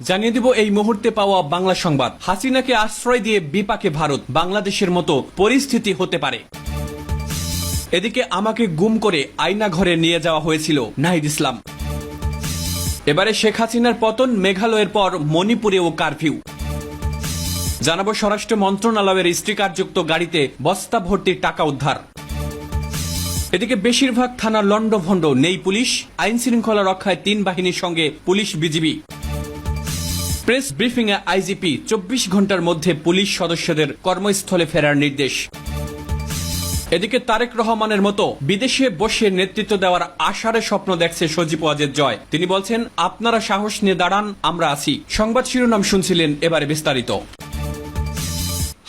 জানিয়ে দিব এই মুহূর্তে পাওয়া বাংলা সংবাদ। হাসিনাকে আশ্রয় দিয়ে বিপাকে ভারত, বাংলাদেশের মতো পরিস্থিতি হতে পারে। এদিকে আমাকে গুম করে আয়না ঘরে নিয়ে যাওয়া হয়েছিল নাহিদ ইসলাম। এবারে শেখ হাসিনার পতন মেঘালয়ের পর মণিপুরেও কারফিউ। জানাব স্বরাষ্ট্র মন্ত্রণালয়ের স্টিকারযুক্ত গাড়িতে বস্তা ভর্তির টাকা উদ্ধার। এদিকে বেশিরভাগ থানা লন্ডভন্ড নেই পুলিশ আইন শৃঙ্খলা রক্ষায় তিন বাহিনীর সঙ্গে পুলিশ বিজিবি। প্রেস ব্রিফিং এ আইজিপি চব্বিশ ঘণ্টার মধ্যে পুলিশ সদস্যদের কর্মস্থলে ফেরার নির্দেশ। এদিকে তারেক রহমানের মতো বিদেশে বসে নেতৃত্ব দেওয়ার আশারে স্বপ্ন দেখছে সজীব ওয়াজেদ জয়। তিনি বলছেন, আপনারা সাহস নিয়ে দাঁড়ান, আমরা আছি। সংবাদ শিরোনাম শুনছিলেন এবারে বিস্তারিত।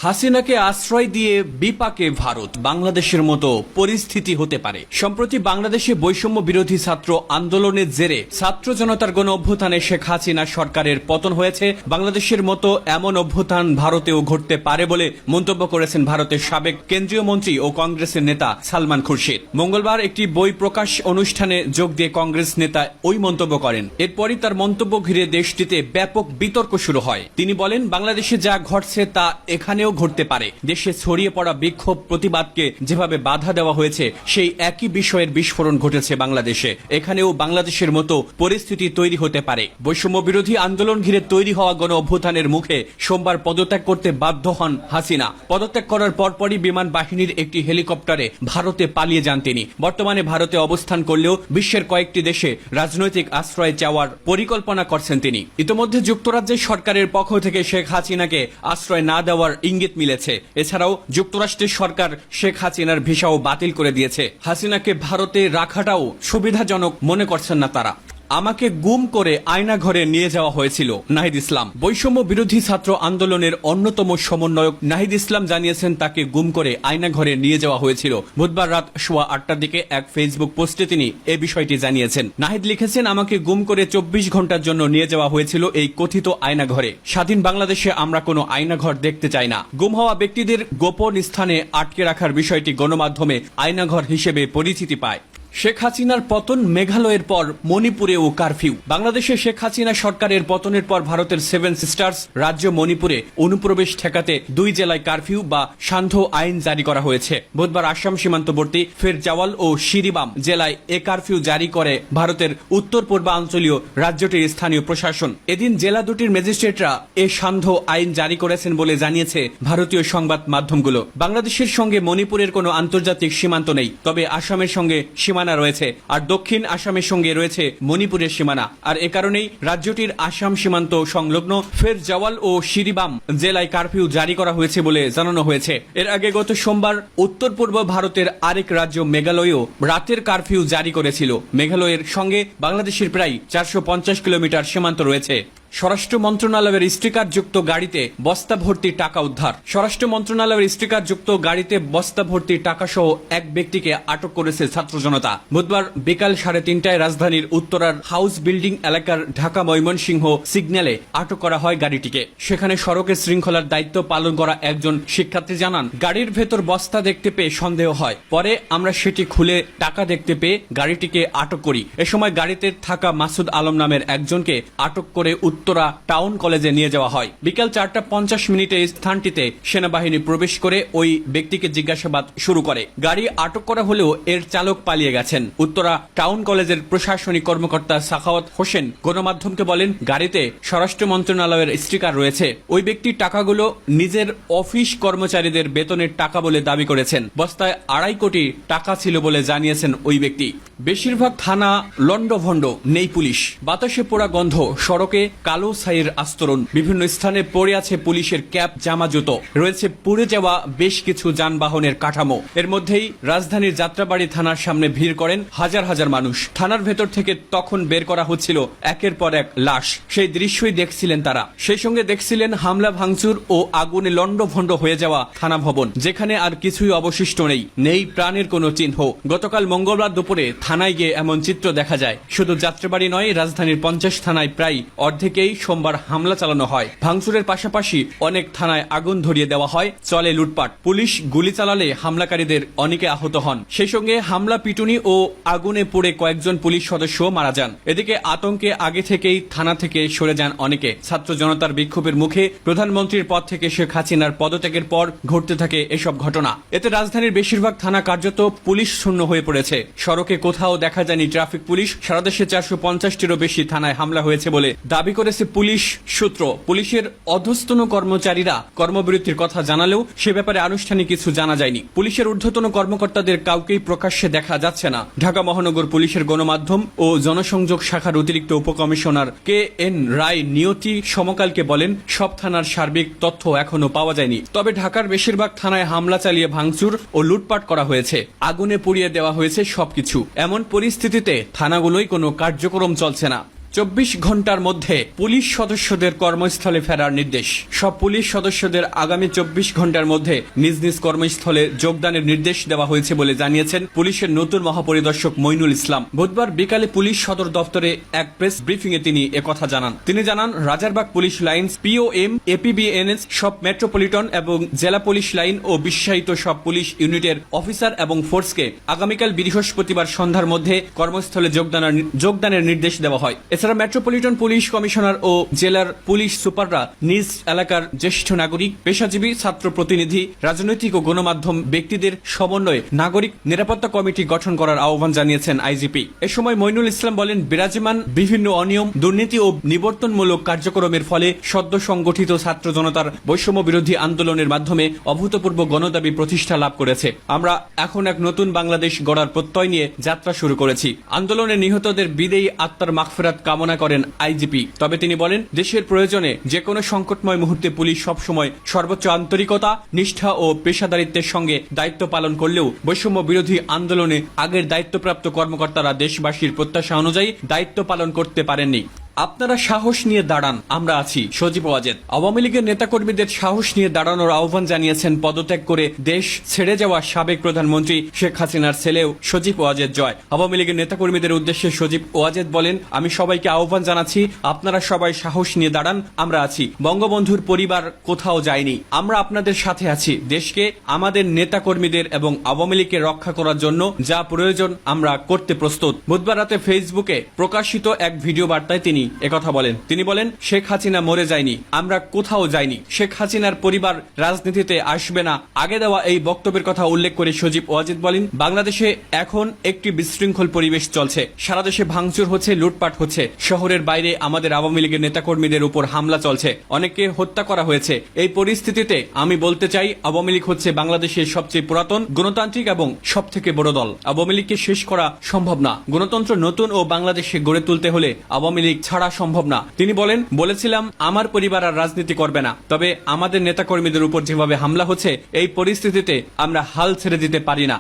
হাসিনাকে আশ্রয় দিয়ে বিপাকে ভারত। বাংলাদেশের মতো পরিস্থিতি হতে পারে। সম্প্রতি বাংলাদেশে বৈষম্য বিরোধী ছাত্র আন্দোলনের জেরে ছাত্র জনতার গণ অভ্যুত্থানে শেখ হাসিনা সরকারের পতন হয়েছে। বাংলাদেশের মতো এমন অভ্যুত্থান ভারতেও ঘটতে পারে বলে মন্তব্য করেছেন ভারতের সাবেক কেন্দ্রীয় মন্ত্রী ও কংগ্রেসের নেতা সালমান খুরশিদ। মঙ্গলবার একটি বই প্রকাশ অনুষ্ঠানে যোগ দিয়ে কংগ্রেস নেতা ওই মন্তব্য করেন। এরপরই তার মন্তব্য ঘিরে দেশটিতে ব্যাপক বিতর্ক শুরু হয়। তিনি বলেন, বাংলাদেশে যা ঘটছে তা এখানেও ঘটতে পারে। দেশে ছড়িয়ে পড়া বিক্ষোভ প্রতিবাদকে যেভাবে বাধা দেওয়া হয়েছে, সেই একই বিষয়ের বিস্ফোরণ ঘটেছে বাংলাদেশে। এখানেও বাংলাদেশের মতো পরিস্থিতি তৈরি হতে পারে। বৈষম্য বিরোধী আন্দোলন ঘিরে তৈরি হওয়া গণ অভ্যুত্থানের মুখে সোমবার পদত্যাগ করতে বাধ্য হন হাসিনা। পদত্যাগ করার পরপরই বিমান বাহিনীর একটি হেলিকপ্টারে ভারতে পালিয়ে যান তিনি। বর্তমানে ভারতে অবস্থান করলেও বিশ্বের কয়েকটি দেশে রাজনৈতিক আশ্রয় চাওয়ার পরিকল্পনা করছেন তিনি। ইতোমধ্যে যুক্তরাজ্যের সরকারের পক্ষ থেকে শেখ হাসিনাকে আশ্রয় না দেওয়ার ইঙ্গিত মিলেছে। এছাড়াও যুক্তরাষ্ট্রের সরকার শেখ হাসিনার ভিসাও বাতিল করে দিয়েছে। হাসিনাকে ভারতে রাখাটাও সুবিধাজনক মনে করছেন না তারা। আমাকে গুম করে আয়না ঘরে নিয়ে যাওয়া হয়েছিল, নাহিদ ইসলাম। বৈষম্য বিরোধী ছাত্র আন্দোলনের অন্যতম সমন্বয়ক নাহিদ ইসলাম জানিয়েছেন, তাকে গুম করে আয়না ঘরে নিয়ে যাওয়া হয়েছিল। বুধবার রাত সোয়া আটটার দিকে এক ফেসবুক পোস্টে তিনি এ বিষয়টি জানিয়েছেন। নাহিদ লিখেছেন, আমাকে গুম করে চব্বিশ ঘণ্টার জন্য নিয়ে যাওয়া হয়েছিল এই কথিত আয়না ঘরে স্বাধীন বাংলাদেশে আমরা কোনো আয়না ঘর দেখতে চাই না। গুম হওয়া ব্যক্তিদের গোপন স্থানে আটকে রাখার বিষয়টি গণমাধ্যমে আয়নাঘর হিসেবে পরিচিতি পায়। শেখ হাসিনার পতন মেঘালয়ের পর মণিপুরেও কারফিউ। বাংলাদেশে শেখ হাসিনা সরকারের পতনের পর ভারতের সেভেন সিস্টার্স রাজ্য মণিপুরে অনুপ্রবেশ ঠেকাতে দুই জেলায় কারফিউ বা সান্ধ্য আইন জারি করা হয়েছে। বুধবার আসাম সীমান্তবর্তী ফেরজাওয়াল ও শিরিবাম জেলায় এ কারফিউ জারি করে ভারতের উত্তর পূর্বাঞ্চলীয় রাজ্যটির স্থানীয় প্রশাসন। এদিন জেলা দুটির ম্যাজিস্ট্রেটরা এ সান্ধ্য আইন জারি করেছেন বলে জানিয়েছে ভারতীয় সংবাদ মাধ্যমগুলো। বাংলাদেশের সঙ্গে মণিপুরের কোনো আন্তর্জাতিক সীমান্ত নেই, তবে আসামের সঙ্গে সীমানা রয়েছে, আর দক্ষিণ আসামের সঙ্গে রয়েছে মণিপুরের সীমানা। আর এ কারণেই রাজ্যটির আসাম সীমান্ত সংলগ্ন ফের জওয়াল ও শিরিবাম জেলায় কারফিউ জারি করা হয়েছে বলে জানানো হয়েছে। এর আগে গত সোমবার উত্তর পূর্ব ভারতের আরেক রাজ্য মেঘালয়েও রাতের কারফিউ জারি করেছিল। মেঘালয়ের সঙ্গে বাংলাদেশের প্রায় চারশো পঞ্চাশ কিলোমিটার সীমান্ত রয়েছে। স্বরাষ্ট্র মন্ত্রণালয়ের স্টিকারযুক্ত গাড়িতে বস্তা ভর্তি টাকা উদ্ধার। স্বরাষ্ট্র মন্ত্রণালয়ের স্টিকারযুক্ত গাড়িতে বস্তা ভর্তি টাকা সহ এক ব্যক্তিকে আটক করেছে ছাত্র জনতা। বুধবার বিকাল সাড়ে তিনটায় রাজধানীর উত্তরার হাউস বিল্ডিং এলাকার ঢাকা ময়মনসিংহ সিগন্যালে আটক করা হয় গাড়িটিকে। সেখানে সড়কের শৃঙ্খলার দায়িত্ব পালন করা একজন শিক্ষার্থী জানান, গাড়ির ভেতর বস্তা দেখতে পেয়ে সন্দেহ হয়। পরে আমরা সেটি খুলে টাকা দেখতে পেয়ে গাড়িটিকে আটক করি। এ সময় গাড়িতে থাকা মাসুদ আলম নামের একজনকে আটক করে উত্তরা টাউন কলেজে নিয়ে যাওয়া হয়। বিকাল চারটা পঞ্চাশ মিনিটে স্থানটিতে সেনাবাহিনী প্রবেশ করে ওই ব্যক্তিকে জিজ্ঞাসাবাদ শুরু করে। গাড়ি আটক করা হলেও এর চালক পালিয়ে গেছেন। উত্তরা টাউন কলেজের প্রশাসনিক কর্মকর্তা সাখাওয়াত হোসেন গণমাধ্যমকে বলেন, গাড়িতে স্বরাষ্ট্র মন্ত্রণালয়ের স্টিকার রয়েছে। ওই ব্যক্তি টাকাগুলো নিজের অফিস কর্মচারীদের বেতনের টাকা বলে দাবি করেছেন। বস্তায় আড়াই কোটি টাকা ছিল বলে জানিয়েছেন ওই ব্যক্তি। বেশিরভাগ থানা লন্ডভন্ড নেই পুলিশ। বাতাসে পোড়া গন্ধ, সড়কে কালো ছাইয়ের আস্তরণ। বিভিন্ন স্থানে পড়ে আছে পুলিশের ক্যাপ জামা জুতো রয়েছে পুড়ে যাওয়া বেশ কিছু যানবাহনের কাঠামো। এর মধ্যেই রাজধানীর যাত্রাবাড়ি থানার সামনে ভিড় করেন হাজার হাজার মানুষ। থানার ভেতর থেকে তখন বের করা হচ্ছিল একের পর এক লাশ। সেই দৃশ্যই দেখছিলেন তারা। সেই সঙ্গে দেখছিলেন হামলা, ভাঙচুর ও আগুনে লন্ডভন্ড হয়ে যাওয়া থানা ভবন, যেখানে আর কিছুই অবশিষ্ট নেই। নেই প্রাণের কোনো চিহ্ন। গতকাল মঙ্গলবার দুপুরে থানায় গিয়ে এমন চিত্র দেখা যায়। শুধু যাত্রাবাড়ি নয়, রাজধানীর পঞ্চাশ থানায় প্রায় অর্ধেকে দিকেই সোমবার হামলা চালানো হয়। ভাঙচুরের পাশাপাশি অনেক থানায় আগুন ধরিয়ে দেওয়া হয়। চলে লুটপাট। পুলিশ গুলি চালালে হামলাকারীদের অনেকে আহত হন। সেই সঙ্গে হামলা পিটুনি ও আগুনে পড়ে কয়েকজন পুলিশ সদস্য মারা যান। এদিকে আতঙ্কে আগে থেকেই থানা থেকে সরে যান অনেকে। ছাত্র জনতার বিক্ষোভের মুখে প্রধানমন্ত্রীর পদ থেকে শেখ হাসিনার পদত্যাগের পর ঘটতে থাকে এসব ঘটনা। এতে রাজধানীর বেশিরভাগ থানা কার্যত পুলিশ শূন্য হয়ে পড়েছে। সড়কে কোথাও দেখা যায়নি ট্রাফিক পুলিশ। সারা দেশে চারশো পঞ্চাশটিরও বেশি থানায় হামলা হয়েছে বলে দাবি করেছে পুলিশ সূত্র। পুলিশের অধস্তন কর্মচারীরা কর্মবিরতির কথা জানালেও সে ব্যাপারে আনুষ্ঠানিক কিছু জানা যায়নি। পুলিশের ঊর্ধ্বতন কর্মকর্তাদের কাউকেই প্রকাশ্যে দেখা যাচ্ছে না। ঢাকা মহানগর পুলিশের গণমাধ্যম ও জনসংযোগ শাখার অতিরিক্ত উপকমিশনার কে এন রায় নিয়তি সমকালকে বলেন, সব থানার সার্বিক তথ্য এখনও পাওয়া যায়নি। তবে ঢাকার বেশিরভাগ থানায় হামলা চালিয়ে ভাঙচুর ও লুটপাট করা হয়েছে। আগুনে পুড়িয়ে দেওয়া হয়েছে সবকিছু। এমন পরিস্থিতিতে থানাগুলোই কোনো কার্যক্রম চলছে না। চব্বিশ ঘণ্টার মধ্যে পুলিশ সদস্যদের কর্মস্থলে ফেরার নির্দেশ। সব পুলিশ সদস্যদের আগামী চব্বিশ ঘণ্টার মধ্যে নিজ নিজ কর্মস্থলে যোগদানের নির্দেশ দেওয়া হয়েছে বলে জানিয়েছেন পুলিশের নতুন মহাপরিদর্শক মইনুল ইসলাম। বুধবার বিকালে পুলিশ সদর দপ্তরে এক প্রেস ব্রিফিং এ তিনি একথা জানান। তিনি জানান, Rajarbagh police line POM APBNS সব মেট্রোপলিটন এবং জেলা পুলিশ লাইন ও বিশ্বায়িত সব পুলিশ ইউনিটের অফিসার এবং ফোর্সকে আগামীকাল বৃহস্পতিবার সন্ধ্যার মধ্যে কর্মস্থলে যোগদানের যোগদানের নির্দেশ দেওয়া হয়। এছাড়া মেট্রোপলিটন পুলিশ কমিশনার ও জেলার পুলিশ সুপাররা নিজ এলাকার জ্যেষ্ঠ নাগরিক, পেশাজীবী, ছাত্র প্রতিনিধি, রাজনৈতিক ও গণমাধ্যম ব্যক্তিদের সমন্বয়ে নাগরিক নিরাপত্তা কমিটি গঠন করার আহ্বান জানিয়েছেন আইজিপি। এ সময় মইনুল ইসলাম বলেন, বিরাজমান বিভিন্ন অনিয়ম, দুর্নীতি ও নিবর্তনমূলক কার্যক্রমের ফলে সদ্য সংগঠিত ছাত্র জনতার বৈষম্য বিরোধী আন্দোলনের মাধ্যমে অভূতপূর্ব গণদাবী প্রতিষ্ঠা লাভ করেছে। আমরা এখন এক নতুন বাংলাদেশ গড়ার প্রত্যয় নিয়ে যাত্রা শুরু করেছি। আন্দোলনে নিহতদের বিদেয়ী আত্মার মাগফিরাত কামনা করেন আইজিপি। তবে তিনি বলেন, দেশের প্রয়োজনে যে কোনো সংকটময় মুহূর্তে পুলিশ সবসময় সর্বোচ্চ আন্তরিকতা, নিষ্ঠা ও পেশাদারিত্বের সঙ্গে দায়িত্ব পালন করলেও বৈষম্য বিরোধী আন্দোলনে আগের দায়িত্বপ্রাপ্ত কর্মকর্তারা দেশবাসীর প্রত্যাশা অনুযায়ী দায়িত্ব পালন করতে পারেননি। আপনারা সাহস নিয়ে দাঁড়ান, আমরা আছি, সজীব ওয়াজেদ আওয়ামী লীগের নেতাকর্মীদের সাহস নিয়ে দাঁড়ানোর আহ্বান জানিয়েছেন পদত্যাগ করে দেশ ছেড়ে যাওয়া সাবেক প্রধানমন্ত্রী শেখ হাসিনার ছেলেও সজীব ওয়াজেদ জয়। আওয়ামী লীগের নেতাকর্মীদের উদ্দেশ্যে সজীব ওয়াজেদ বলেন, আমি সবাইকে আহ্বান জানাচ্ছি, আপনারা সবাই সাহস নিয়ে দাঁড়ান, আমরা আছি। বঙ্গবন্ধুর পরিবার কোথাও যায়নি, আমরা আপনাদের সাথে আছি। দেশকে, আমাদের নেতাকর্মীদের এবং আওয়ামী লীগকে রক্ষা করার জন্য যা প্রয়োজন, আমরা করতে প্রস্তুত। বুধবার রাতে ফেসবুকে প্রকাশিত এক ভিডিও বার্তায় তিনি একথা বলেন। তিনি বলেন, শেখ হাসিনা মরে যায়নি, আমরা কোথাও যাইনি। শেখ হাসিনার পরিবার রাজনীতিতে আসবে না। আগে দেওয়া এই বক্তব্যের কথা উল্লেখ করে সজীব ওয়াজিদ বলেন, বাংলাদেশে এখন একটি বিশৃঙ্খল পরিবেশ চলছে। সারা দেশে ভাঙচুর হচ্ছে, লুটপাট হচ্ছে। শহরের বাইরে আমাদের আওয়ামী লীগের নেতাকর্মীদের উপর হামলা চলছে। অনেকে হত্যা করা হয়েছে। এই পরিস্থিতিতে আমি বলতে চাই, আওয়ামী লীগ হচ্ছে বাংলাদেশের সবচেয়ে পুরাতন, গণতান্ত্রিক এবং সব থেকে বড় দল। আওয়ামী লীগকে শেষ করা সম্ভব না। গণতন্ত্র নতুন ও বাংলাদেশে গড়ে তুলতে হলে আওয়ামী লীগ ছাড়া সম্ভব না। তিনি বলেন, বলেছিলাম, আমার পরিবার আর রাজনীতি করবে না। তবে আমাদের নেতাকর্মীদের উপর যেভাবে হামলা হচ্ছে, এই পরিস্থিতিতে আমরা হাল ছেড়ে দিতে পারি না।